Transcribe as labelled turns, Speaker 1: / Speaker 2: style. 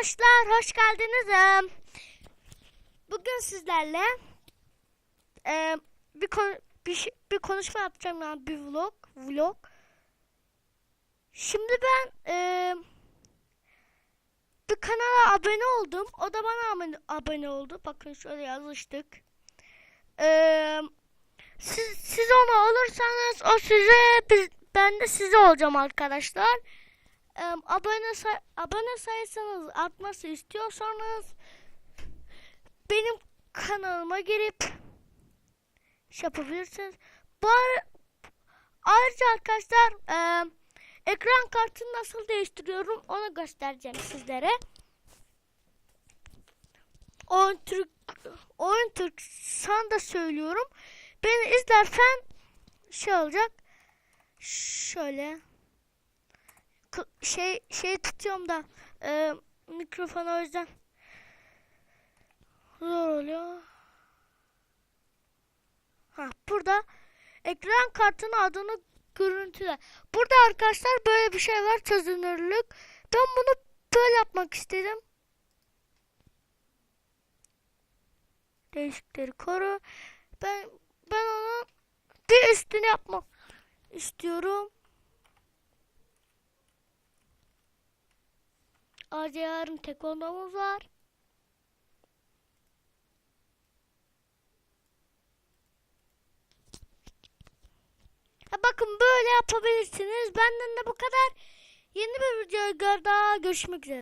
Speaker 1: arkadaşlar hoş geldiniz. Bugün sizlerle e, bir konu bir, bir konuşma yapacağım yani bir vlog vlog. Şimdi ben e, bir kanala abone oldum. O da bana abone, abone oldu. Bakın şöyle yazıştık. E, siz, siz onu olursanız o size biz, ben de size olacağım arkadaşlar. Abone say- abone sayısanız artması istiyorsanız benim kanalıma girip şey yapabilirsiniz. Bu ayrıca arkadaşlar e, ekran kartını nasıl değiştiriyorum onu göstereceğim sizlere. Oyun Türk Oyun Türk sana da söylüyorum. Beni izlersen şey olacak. Şöyle şey şey tutuyorum da e, mikrofonu o yüzden zor oluyor. Ha burada ekran kartının adını görüntüle. Burada arkadaşlar böyle bir şey var çözünürlük. Ben bunu böyle yapmak istedim. Değişikleri koru. Ben ben onun bir üstünü yapmak istiyorum. Ayrıca yarın tekvandomuz var. Ha bakın böyle yapabilirsiniz. Benden de bu kadar. Yeni bir videoya daha görüşmek üzere.